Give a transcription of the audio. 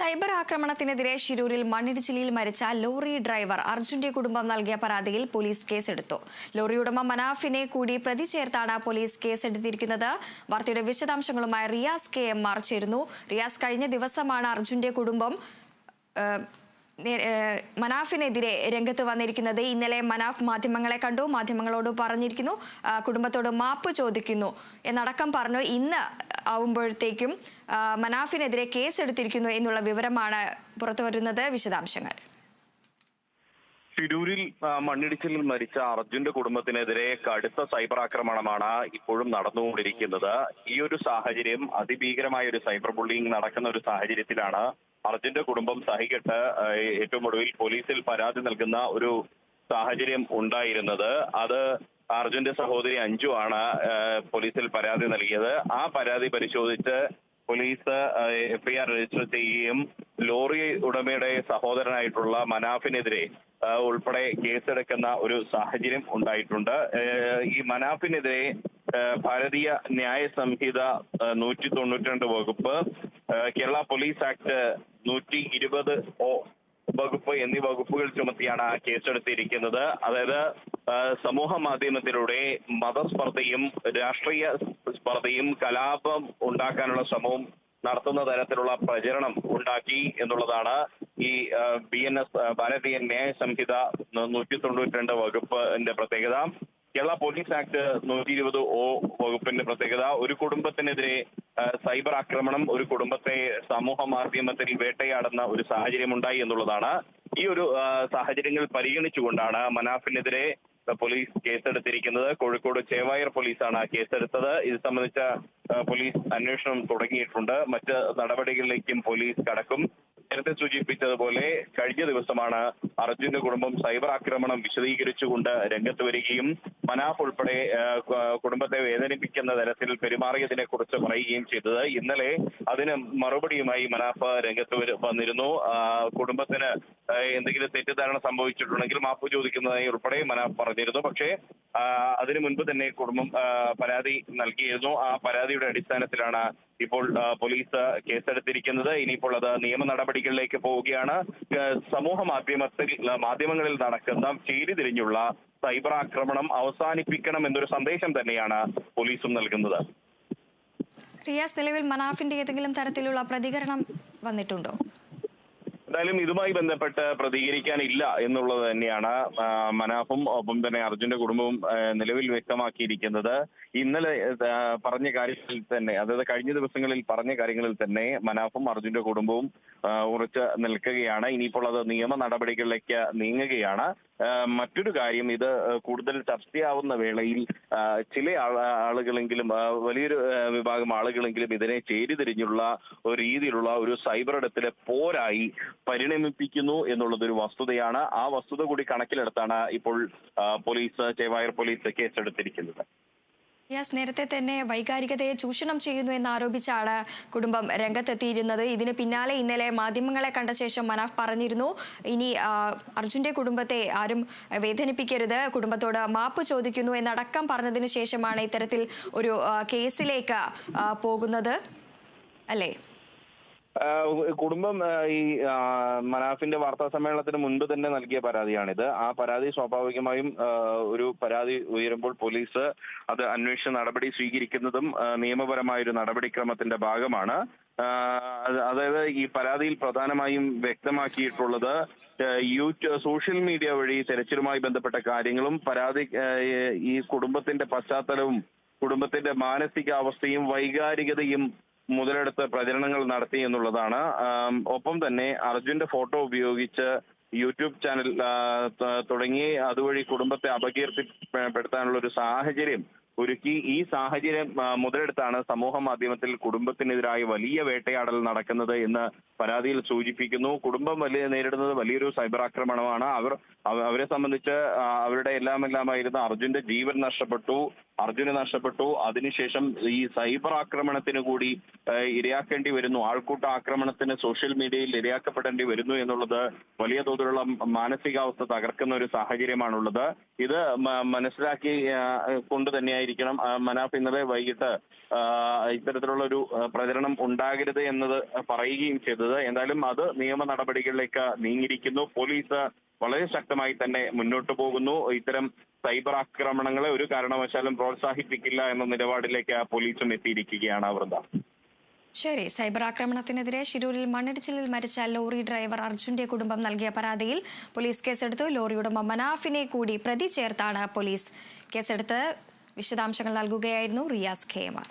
Cyber ആക്രമണത്തിനെതിരെ ശിരൂരിൽ മണ്ണിടിച്ചിലിൽ മരിച്ച lorry driver അർജുന്റെ കുടുംബം നൽകിയ പരാതിയിൽ പോലീസ് കേസെടുത്തു. ലോറി ഉടമ മനാഫിനെ കൂടി പ്രതി ചേർത്താണ് പോലീസ് കേസെടുത്തിരിക്കുന്നത്. വാർത്തയുടെ വിശദാംശങ്ങളുമായി റിയാസ് കെ എം ആർ ചേരുന്നു. റിയാസ് കഴിഞ്ഞ ദിവസമാണ് അർജുന്റെ കുടുംബം മനാഫിനെതിരെ രംഗത്ത് വന്നിരിക്കുന്നത്. ഇന്നലെ മനാഫ് മാധ്യമങ്ങളെ കണ്ടു മാധ്യമങ്ങളോട് പറഞ്ഞിരിക്കുന്നു കുടുംബത്തോട് മാപ്പ് ചോദിക്കുന്നു. എന്നടക്കം പറഞ്ഞു ഇന്ന് ആവുമ്പോഴത്തേക്കും മനാഫിനെതിരെ കേസെടുത്തിരിക്കുന്നു എന്നുള്ള വിവരമാണ് പുറത്തു വരുന്നത്. വിശദാംശങ്ങൾ. തിരൂരിൽ മണ്ണിടിച്ചിലിൽ മരിച്ച അർജുന്റെ കുടുംബത്തിനെതിരെ കടുത്ത സൈബർ ആക്രമണമാണ് ഇപ്പോഴും നടന്നുകൊണ്ടിരിക്കുന്നത്. ഈ ഒരു സാഹചര്യം അതിഭീകരമായ ഒരു സൈബർ ബുള്ളിങ് നടക്കുന്ന ഒരു സാഹചര്യത്തിലാണ് അർജുന്റെ കുടുംബം സഹികെട്ട് ഏറ്റവും ഒടുവിൽ പോലീസിൽ പരാതി നൽകുന്ന ഒരു സാഹചര്യം ഉണ്ടായിരുന്നത്. അത് അർജുന്റെ സഹോദരി അഞ്ജു ആണ് പോലീസിൽ പരാതി നൽകിയത്. ആ പരാതി പരിശോധിച്ച് പോലീസ് എഫ്ഐആർ രജിസ്റ്റർ ചെയ്യുകയും ലോറി ഉടമയുടെ സഹോദരനായിട്ടുള്ള മനാഫിനെതിരെ ഉൾപ്പെടെ കേസെടുക്കുന്ന ഒരു സാഹചര്യം ഉണ്ടായിട്ടുണ്ട്. ഈ മനാഫിനെതിരെ ഭാരതീയ ന്യായ സംഹിത നൂറ്റി തൊണ്ണൂറ്റി രണ്ട് വകുപ്പ് കേരള പോലീസ് ആക്ട് നൂറ്റി ഇരുപത് ഒ വകുപ്പ് എന്നീ വകുപ്പുകൾ ചുമത്തിയാണ് കേസെടുത്തിരിക്കുന്നത്. അതായത് സമൂഹ മാധ്യമത്തിലൂടെ മതസ്പർദ്ധയും രാഷ്ട്രീയ സ്പർദ്ധയും കലാപം ഉണ്ടാക്കാനുള്ള ശ്രമവും നടത്തുന്ന തരത്തിലുള്ള പ്രചരണം ഉണ്ടാക്കി എന്നുള്ളതാണ് ഈ ബി എൻ എസ് ഭാരതീയ ന്യായ സംഹിത നൂറ്റി തൊണ്ണൂറ്റി രണ്ട് വകുപ്പിന്റെ പ്രത്യേകത. കേരള പോലീസ് ആക്ട് നൂറ്റി ഇരുപത് ഒ വകുപ്പിന്റെ പ്രത്യേകത. ഒരു കുടുംബത്തിനെതിരെ സൈബർ ആക്രമണം ഒരു കുടുംബത്തെ സമൂഹ മാധ്യമത്തിൽ വേട്ടയാടുന്ന ഒരു സാഹചര്യം ഉണ്ടായി എന്നുള്ളതാണ്. ഈ ഒരു സാഹചര്യങ്ങൾ പരിഗണിച്ചുകൊണ്ടാണ് മനാഫിനെതിരെ പോലീസ് കേസെടുത്തിരിക്കുന്നത്. കോഴിക്കോട് ചേവായർ പോലീസാണ് കേസെടുത്തത്. ഇത് സംബന്ധിച്ച പോലീസ് അന്വേഷണം തുടങ്ങിയിട്ടുണ്ട്. മറ്റ് നടപടികളിലേക്കും പോലീസ് കടക്കും. നേരത്തെ സൂചിപ്പിച്ചതുപോലെ കഴിഞ്ഞ ദിവസമാണ് അർജുന്റെ കുടുംബം സൈബർ ആക്രമണം വിശദീകരിച്ചുകൊണ്ട് രംഗത്ത് വരികയും മനാഫ് ഉൾപ്പെടെ കുടുംബത്തെ വേദനിപ്പിക്കുന്ന തരത്തിൽ പെരുമാറിയതിനെ കുറിച്ച് പറയുകയും ചെയ്തത്. ഇന്നലെ അതിന് മറുപടിയുമായി മനാഫ് രംഗത്ത് വന്നിരുന്നു. കുടുംബത്തിന് എന്തെങ്കിലും തെറ്റിദ്ധാരണ സംഭവിച്ചിട്ടുണ്ടെങ്കിൽ മാപ്പ് ചോദിക്കുന്നതായി ഉൾപ്പെടെ മനാഫ് പറഞ്ഞിരുന്നു. പക്ഷേ അതിനു മുൻപ് തന്നെ കുടുംബം പരാതി നൽകിയിരുന്നു. ആ പരാതിയുടെ അടിസ്ഥാനത്തിലാണ് ഇപ്പോൾ പോലീസ് കേസെടുത്തിരിക്കുന്നത്. ഇനിയിപ്പോൾ അത് നിയമ നടപടികളിലേക്ക് പോവുകയാണ്. സമൂഹ മാധ്യമത്തിൽ മാധ്യമങ്ങളിൽ നടക്കുന്ന ചേരിതിരിഞ്ഞുള്ള സൈബർ ആക്രമണം അവസാനിപ്പിക്കണം എന്നൊരു സന്ദേശം തന്നെയാണ് പോലീസും നൽകുന്നത്. റിയാസ് നിലവിൽ മനാഫിന്റെ ഏതെങ്കിലും തരത്തിലുള്ള പ്രതികരണം വന്നിട്ടുണ്ടോ? എന്തായാലും ഇതുമായി ബന്ധപ്പെട്ട് പ്രതികരിക്കാനില്ല എന്നുള്ളത് തന്നെയാണ് മനാഫും ഒപ്പം തന്നെ അർജുന്റെ കുടുംബവും നിലവിൽ വ്യക്തമാക്കിയിരിക്കുന്നത്. ഇന്നലെ പറഞ്ഞ കാര്യങ്ങളിൽ തന്നെ അതായത് കഴിഞ്ഞ ദിവസങ്ങളിൽ പറഞ്ഞ കാര്യങ്ങളിൽ തന്നെ മനാഫും അർജുന്റെ കുടുംബവും ഉറച്ച് നിൽക്കുകയാണ്. ഇനിയിപ്പോൾ അത് നിയമ നടപടികളിലേക്ക് നീങ്ങുകയാണ്. മറ്റൊരു കാര്യം ഇത് കൂടുതൽ ചർച്ചയാവുന്ന വേളയിൽ ചില ആളുകളെങ്കിലും വലിയൊരു വിഭാഗം ആളുകളെങ്കിലും ഇതിനെ ചേരിതിരിഞ്ഞുള്ള ഒരു രീതിയിലുള്ള ഒരു സൈബർ ഇടത്തിലെ പോരായി പരിണമിപ്പിക്കുന്നു എന്നുള്ളത് ഒരു വസ്തുതയാണ്. ആ വസ്തുത കൂടി കണക്കിലെടുത്താണ് ഇപ്പോൾ പോലീസ് ചേവായർ പോലീസ് കേസെടുത്തിരിക്കുന്നത്. യാസ് നേരത്തെ തന്നെ വൈകാരികതയെ ചൂഷണം ചെയ്യുന്നു എന്നാരോപിച്ചാണ് കുടുംബം രംഗത്തെത്തിയിരുന്നത്. ഇതിന് പിന്നാലെ ഇന്നലെ മാധ്യമങ്ങളെ കണ്ട ശേഷം മനാഫ് പറഞ്ഞിരുന്നു ഇനി അർജുന്റെ കുടുംബത്തെ ആരും വേദനിപ്പിക്കരുത് കുടുംബത്തോട് മാപ്പ് ചോദിക്കുന്നു എന്നടക്കം പറഞ്ഞതിന് ശേഷമാണ് ഇത്തരത്തിൽ ഒരു കേസിലേക്ക് പോകുന്നത്. അല്ലേ? കുടുംബം ഈ മനാഫിന്റെ വാർത്താ സമ്മേളനത്തിന് മുൻപ് തന്നെ നൽകിയ പരാതിയാണിത്. ആ പരാതി സ്വാഭാവികമായും ഒരു പരാതി ഉയരുമ്പോൾ പോലീസ് അത് അന്വേഷണ നടപടി സ്വീകരിക്കുന്നതും നിയമപരമായ ഒരു നടപടിക്രമത്തിന്റെ ഭാഗമാണ്. അതായത് ഈ പരാതിയിൽ പ്രധാനമായും വ്യക്തമാക്കിയിട്ടുള്ളത് യൂട്യൂബ് സോഷ്യൽ മീഡിയ വഴി തെരച്ചിലുമായി ബന്ധപ്പെട്ട കാര്യങ്ങളും പരാതി ഈ കുടുംബത്തിന്റെ പശ്ചാത്തലവും കുടുംബത്തിന്റെ മാനസികാവസ്ഥയും വൈകാരികതയും മുതലെടുത്ത് പ്രചരണങ്ങൾ നടത്തി എന്നുള്ളതാണ്. ഒപ്പം തന്നെ അർജുന്റെ ഫോട്ടോ ഉപയോഗിച്ച് യൂട്യൂബ് ചാനൽ തുടങ്ങി അതുവഴി കുടുംബത്തെ അപകീർത്തിപ്പെടുത്താനുള്ള ഒരു സാഹചര്യം ഒരുക്കി. ഈ സാഹചര്യം മുതലെടുത്താണ് സമൂഹ മാധ്യമത്തിൽ കുടുംബത്തിനെതിരായി വലിയ വേട്ടയാടൽ നടക്കുന്നത് എന്ന് പരാതിയിൽ സൂചിപ്പിക്കുന്നു. കുടുംബം വലിയ നേരിടുന്നത് വലിയൊരു സൈബർ ആക്രമണമാണ്. അവർ അവരെ സംബന്ധിച്ച് അവരുടെ എല്ലാം എല്ലാമായിരുന്ന അർജുന്റെ ജീവൻ നഷ്ടപ്പെട്ടു. അർജുന് നഷ്ടപ്പെട്ടു. അതിനുശേഷം ഈ സൈബർ ആക്രമണത്തിന് കൂടി ഇരയാക്കേണ്ടി വരുന്നു. ആൾക്കൂട്ട ആക്രമണത്തിന് സോഷ്യൽ മീഡിയയിൽ ഇരയാക്കപ്പെടേണ്ടി വരുന്നു എന്നുള്ളത് വലിയ തോതിലുള്ള മാനസികാവസ്ഥ തകർക്കുന്ന ഒരു സാഹചര്യമാണുള്ളത്. ഇത് മനസ്സിലാക്കി കൊണ്ട് തന്നെയായിരിക്കണം. മനാഫ് ഇന്നലെ വൈകിട്ട് ഇത്തരത്തിലുള്ള ഒരു പ്രചരണം ഉണ്ടാകരുത് എന്നത് പറയുകയും ചെയ്തത്. എന്തായാലും അത് നിയമ നടപടികളിലേക്ക് നീങ്ങിയിരിക്കുന്നു. പോലീസ് വളരെ ശക്തമായി തന്നെ മുന്നോട്ട് പോകുന്നു. ഇത്തരം സൈബർ ആക്രമണങ്ങളെ ഒരു കാരണവശാലും പ്രോത്സാഹിപ്പിക്കില്ല എന്ന നിലപാടിലേക്ക് ആ പോലീസും എത്തിയിരിക്കുകയാണ് വൃന്ദ. ശരി സൈബർ ആക്രമണത്തിനെതിരെ ശിരൂരിൽ മണ്ണിടിച്ചിലിൽ മരിച്ച ലോറി ഡ്രൈവർ അർജുന്റെ കുടുംബം നൽകിയ പരാതിയിൽ പോലീസ് കേസെടുത്തു ലോറി ഉടമ മനാഫിനെ കൂടി പ്രതി ചേർത്താണ് പോലീസ്. കേസെടുത്ത് വിശദാംശങ്ങൾ നൽകുകയായിരുന്നു റിയാസ് ഖേമാർ.